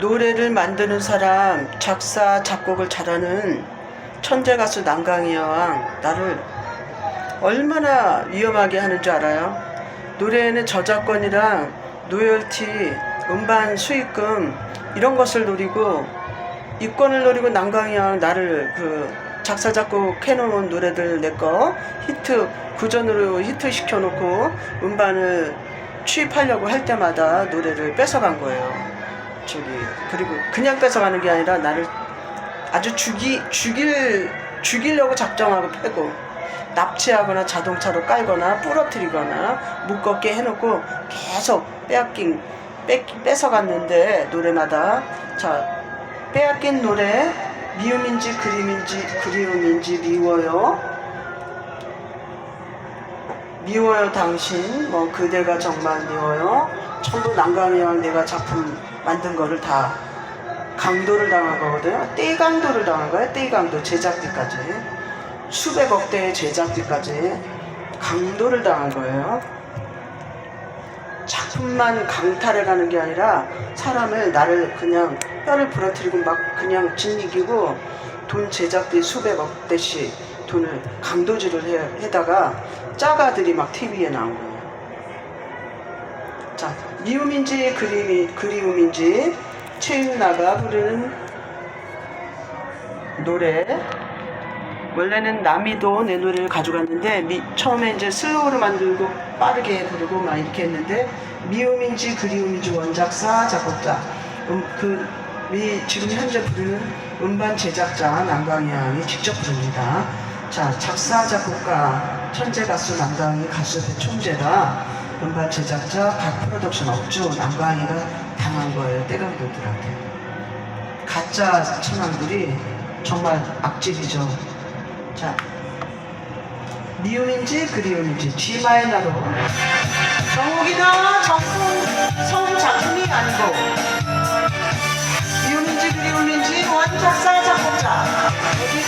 노래를 만드는 사람, 작사, 작곡을 잘하는 천재 가수 남강희와 나를 얼마나 위험하게 하는 줄 알아요? 노래에는 저작권이랑 노열티, 음반 수익금 이런 것을 노리고 이권을 노리고 남강희와 나를 그 작사 작곡 해놓은 노래들 내 거 히트 구전으로 히트 시켜놓고 음반을 취입하려고 할 때마다 노래를 뺏어간 거예요. 저기 그리고 그냥 뺏어가는 게 아니라 나를 아주 죽이 죽일 죽이려고 작정하고 패고 납치하거나 자동차로 깔거나 부러뜨리거나 못 걷게 해놓고 계속 빼앗긴 뺏, 뺏어갔는데 노래마다. 자 빼앗긴 노래 미움인지 그림인지 그리움인지 미워요 미워요 당신. 뭐 그대가 정말 미워요. 전부 난감이랑 내가 작품 만든 거를 다 강도를 당한 거거든요. 떼강도를 당한 거예요. 떼강도 제작비까지. 수백억 대의 제작비까지 강도를 당한 거예요. 작품만 강탈해 가는 게 아니라 사람을 나를 그냥 뼈를 부러뜨리고 막 그냥 짓이기고 돈 제작비 수백억 대씩 돈을 강도질을 해, 해다가 짜가들이 막 TV에 나온 거예요. 자, 미움인지 그림이, 그리움인지 최윤아가 부르는 노래 원래는 남이도 내 노래를 가져갔는데 미- 처음에 이제 슬로우로 만들고 빠르게 부르고 막 이렇게 했는데 미움인지 그리움인지 원작사 작곡자 음, 그 미, 지금 현재 부르는 음반 제작자 남강희 양이 직접 부릅니다. 자 작사 작곡가 천재 가수 남강희 가수 대총재가 음반 제작자 각 프로덕션 업주 남강희가 당한 거예요. 떼강도들한테 가짜 천왕들이 정말 악질이죠. 자, 미움인지 그리움인지 G마이너로. 정욱이나 정품 성 작품이 아니고 미움인지 그리움인지 원작사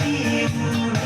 미움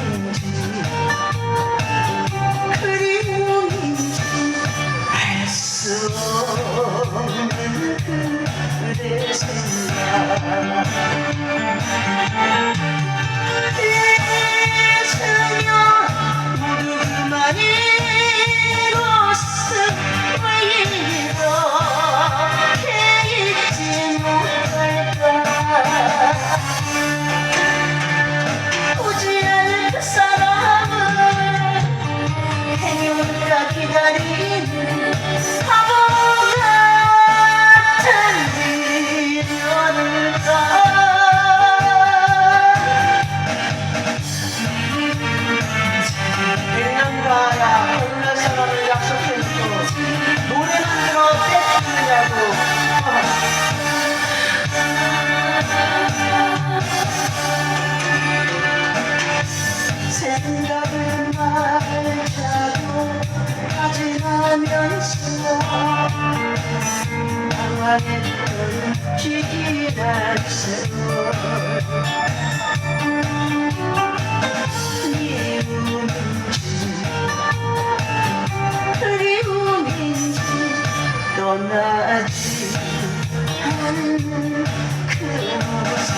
지난 세월 그리움인지 떠나지 않는 그 모습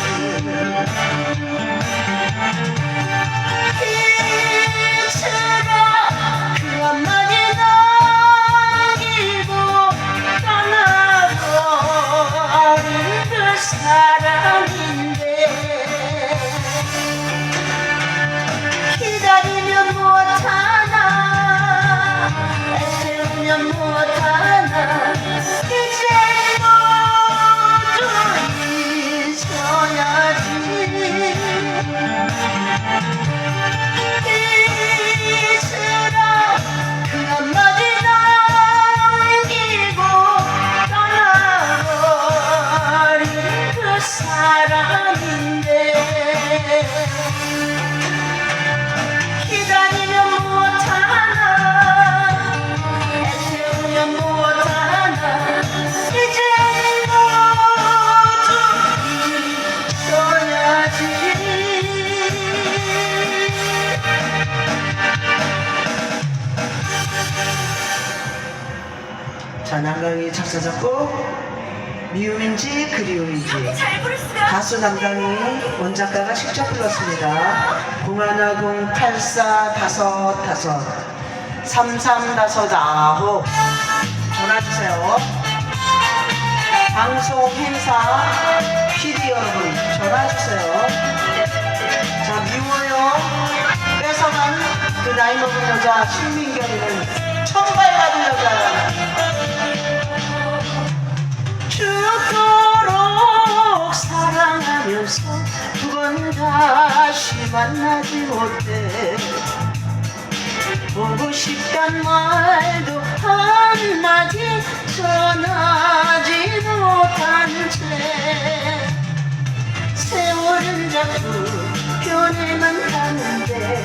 작곡 미움인지 그리움인지 가수 남강이 원작가가 직접 불렀습니다. 010 84 다섯 다섯 33 다섯 아홉 전화 주세요. 방송 행사 PD 여러분 전화 주세요. 자 미워요. 뺏어간 그 나이 먹은 여자 신민경이는 사랑하면서 두 번 다시 만나지 못해. 보고 싶단 말도 한마디 전하지 못한 채. 세월은 자꾸 변해만 가는데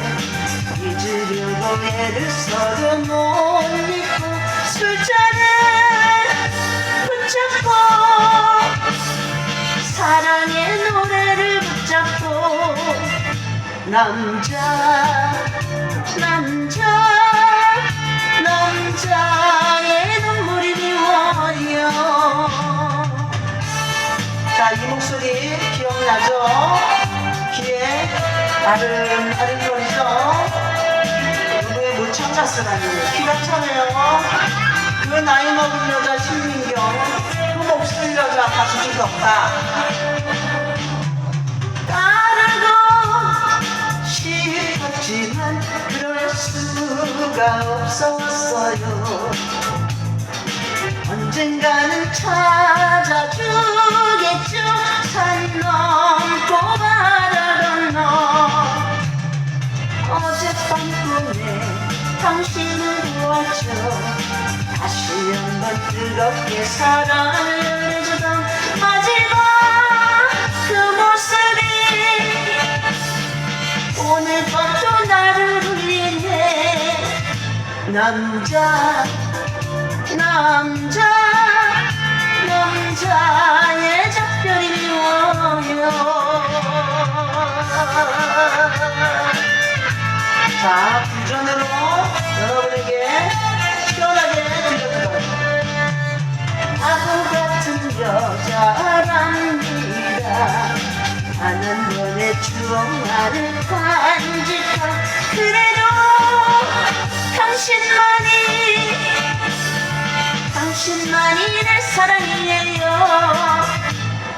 잊으려고 애를 써도 못 잊고 술잔을 붙잡고 사랑의 남자 남자 남자의 눈물이 미워요 자, 이 목소리 기억나죠? 귀에 아른아른 거리죠? 누구의 물창자스라니 귀가 차네요. 그 나이 먹은 여자 신민경, 그 목소리 여자 가수 중에 없다. 수가 없었어요. 언젠가는 찾아주겠죠. 산 넘고 바다 건너. 어젯밤 꿈에 당신을 보았죠. 다시 한번 뜨겁게 사랑을 남자 남자 남자의 작별이 미워요. 자 부전으로 여러분에게 시원하게 들려드려요 바보 같은 여자랍니다 하는 번의 추억만을 간직한 그래도 당신만이 당신만이 내 사랑이에요.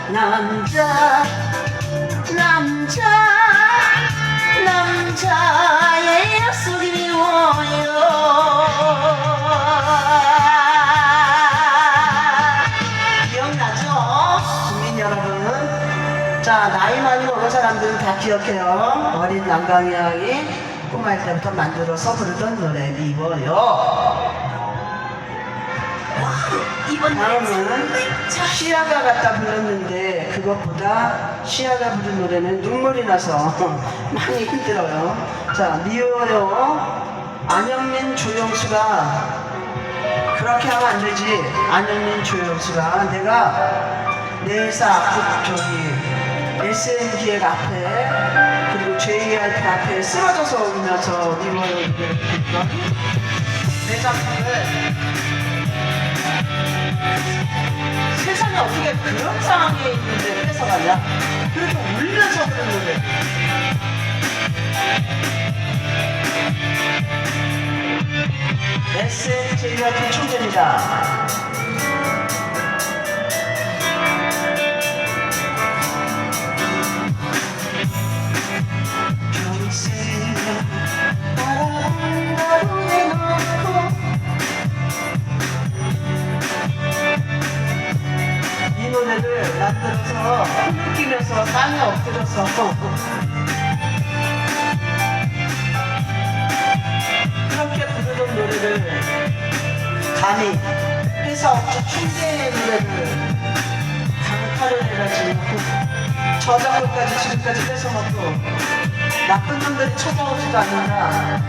남자 남자 남자의 약속이 미워요. 기억나죠? 국민 여러분 자 나이 많이 먹은 사람들은 다 기억해요. 어린 남강이 형이 꼬마일 때부터 만들어서 부르던 노래 미워요 이번 다음은 시아가 갖다 불렀는데 그것보다 시아가 부른 노래는 눈물이 나서 많이 힘들어요. 자, 미워요. 안영민 조영수가 그렇게 하면 안 되지. 안영민 조영수가 내가 내사 그 저기 SM 기획 앞에 JYP 앞에 쓰러져서 울면서 미워요 부르던 내 작품을 세상에 어떻게 그런 상황에 있는데 뺏어가냐? 그래도 울면서 부른 노래. SNJYP 총재입니다. 그렇게 부르던 노래를 감히 회사 업체 충대의 노래를 강타를 해가지고 저작권까지 지금까지 뺏어먹고 나쁜 놈들이 찾아오지도 않는다